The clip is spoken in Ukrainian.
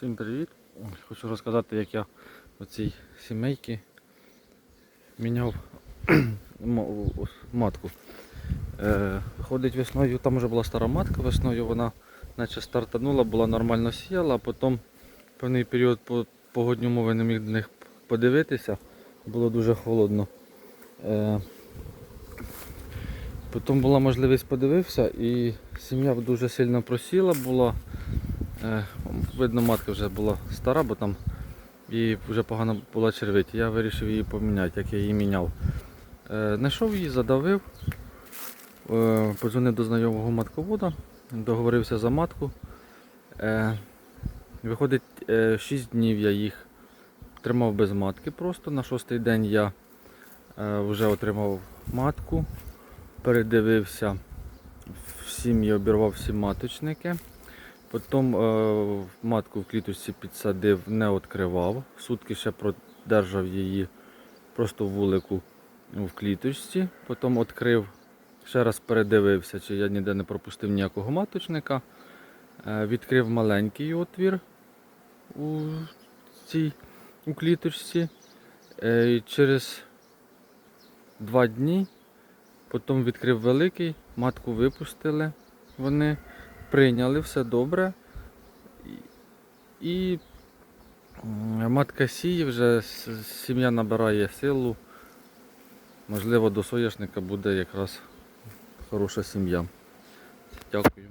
Всім привіт! Хочу розказати, як я у цій сімейці міняв матку. Е, Ходить весною, там вже була стара матка, весною вона наче стартанула, була нормально сіяла, а потім певний період по погодні умови не міг до них подивитися, було дуже холодно. Е, Потім була можливість подивився і сім'я дуже сильно просіла була. Е, Видно, матка вже була стара, бо там їй вже погано була червить. Я вирішив її поміняти, як я її міняв. Е, Знайшов її, задавив, е, подзвонив до знайомого матковода, договорився за матку. Виходить, 6 днів я їх тримав без матки просто. На шостий день я вже отримав матку, передивився в сім'ї, обірвав всі маточники. Потім е, матку в кліточці підсадив, не відкривав. Сутки ще продержав її просто вулику в кліточці. Потім відкрив, ще раз передивився, чи я ніде не пропустив ніякого маточника. Е, відкрив маленький отвір у цій у кліточці. Е, через два дні потім відкрив великий, матку випустили. Вони прийняли все добре. І, матка сіє, вже сім'я набирає силу. Можливо, до соняшника буде якраз хороша сім'я. Дякую.